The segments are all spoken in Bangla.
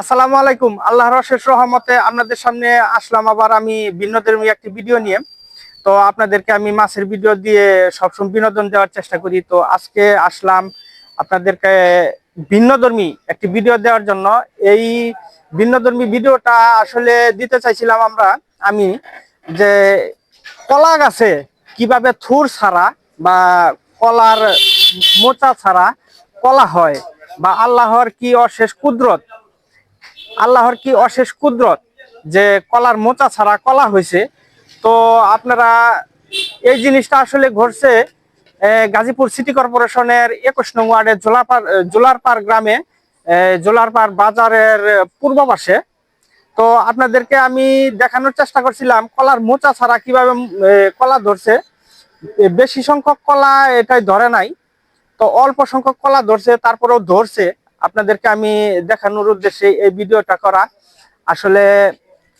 আসসালামু আলাইকুম। আল্লাহর অশেষ রহমতে আপনাদের সামনে আসলাম আবার আমি বিনোদনের একটি ভিডিও নিয়ে। তো আপনাদেরকে আমি মাছের ভিডিও দিয়ে সবসময় বিনোদন দেওয়ার চেষ্টা করি। তো আজকে আসলাম আপনাদেরকে ভিন্নধর্মী একটি ভিডিও দেওয়ার জন্য। এই ভিন্নধর্মী ভিডিওটা আসলে দিতে চাইছিলাম আমরা, আমি, যে কলা গাছে কীভাবে থুর ছাড়া বা কলার মোচা ছাড়া কলা হয় বা আল্লাহর কি অশেষ কুদরত আল্লাহর কি অশেষ কুদরত যে কলার মোচা ছাড়া কলা হয়েছে তো আপনারা এই জিনিসটা আসলে ঘটছে গাজীপুর সিটি কর্পোরেশনের একুশ নং ওয়ার্ডের জোলারপাড় জোলারপাড় গ্রামে জোলারপাড় বাজারের পূর্ব পাশে তো আপনাদেরকে আমি দেখানোর চেষ্টা করছিলাম কলার মোচা ছাড়া কীভাবে কলা ধরছে। বেশি সংখ্যক কলা এটাই ধরে নাই। তো অল্প সংখ্যক কলা ধরছে, তারপরেও ধরছে। আপনাদেরকে আমি দেখানোর উদ্দেশ্যে এই ভিডিওটা করা। আসলে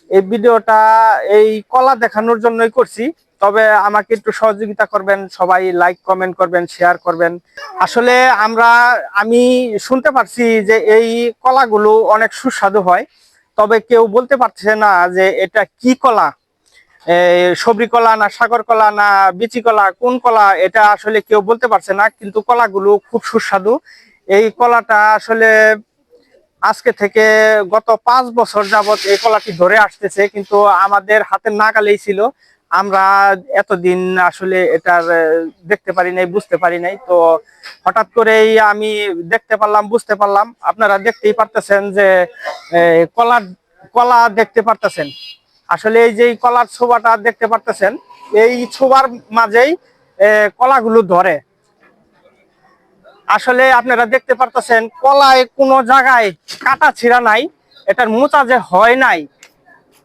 এই ভিডিওটা এই কলা দেখানোর জন্যই করছি। তবে আমাকে একটু সহযোগিতা করবেন, সবাই লাইক কমেন্ট করবেন শেয়ার করবেন। আসলে আমরা, আমি শুনতে পারছি যে এই কলাগুলো অনেক সুস্বাদু হয়। তবে কেউ বলতে পারছে না যে এটা কি কলা? সবরি কলা না সাগর কলা না বিচি কলা, কোন কলা? এটা আসলে কেউ বলতে পারছে না, কিন্তু কলাগুলো খুব সুস্বাদু। এই কলাটা আসলে আজকে থেকে গত পাঁচ বছর যাবত এই কলাটি ধরে আসতেছে, কিন্তু আমাদের হাতের নাগালেই ছিল। আমরা এতদিন আসলে এটার দেখতে পারি নাই, বুঝতে পারি নাই। তো হঠাৎ করেই আমি দেখতে পারলাম, বুঝতে পারলাম। আপনারা দেখতেই পারতেছেন যে কলা কলা দেখতে পারতেছেন। আসলে এই যে কলার ছোবাটা দেখতে পারতেছেন, এই ছোবার মাঝেই কলাগুলো ধরে। আসলে আপনারা দেখতে পারতেছেন, কলায় কোনো জায়গায় কাটা ছিঁড়া নাই, এটার মোচা যে হয় নাই,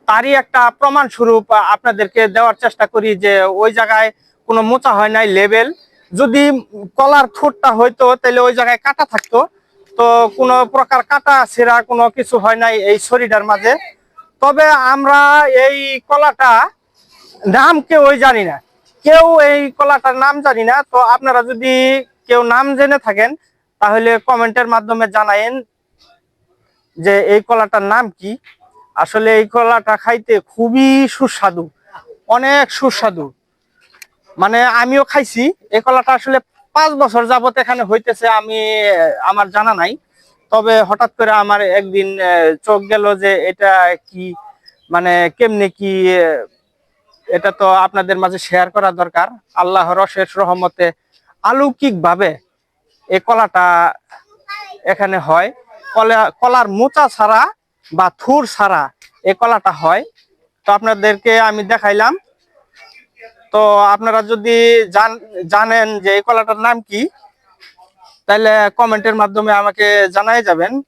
তারই একটা প্রমাণ স্বরূপ আপনাদেরকে দেওয়ার চেষ্টা করি যে ওই জায়গায় কোনো মোচা হয় নাই লেবেল। যদি কলার ঠোঁটটা হইতো, তাহলে ওই জায়গায় কাটা থাকতো। তো কোনো প্রকার কাটা ছেঁড়া কোনো কিছু হয় নাই এই শরীরটার মাঝে। তবে আমরা এই কলাটা নাম কেউ জানি না। কেউ এই কলাটার নাম জানি না। তো আপনারা যদি কেউ নাম জেনে থাকেন, তাহলে কমেন্টের মাধ্যমে জানায়েন যে এই কলাটার নাম কি। আসলে এই কলাটা খাইতে খুবই সুস্বাদু, অনেক সুস্বাদু। মানে আমিও খাইছি, এই কলাটা আসলে পাঁচ বছর যাবত এখানে হইতেছে, আমি, আমার জানা নাই। তবে হঠাৎ করে আমার একদিন চোখ গেল যে এটা কি মানে কেমনে কি এটা তো আপনাদের মাঝে শেয়ার করা দরকার। আল্লাহর অশেষ রহমতে অলৌকিক ভাবে এই কলাটা এখানে হয়। কলা, কলার মোচা ছাড়া বা থুর ছাড়া এই কলাটা হয়। তো আপনাদেরকে আমি দেখাইলাম। তো আপনারা যদি জান- জানেন যে এই কলাটার নাম কি, তাহলে কমেন্টের মাধ্যমে আমাকে জানাই যাবেন।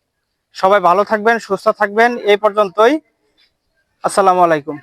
সবাই ভালো থাকবেন, সুস্থ থাকবেন। এই পর্যন্তই। আসসালামু আলাইকুম।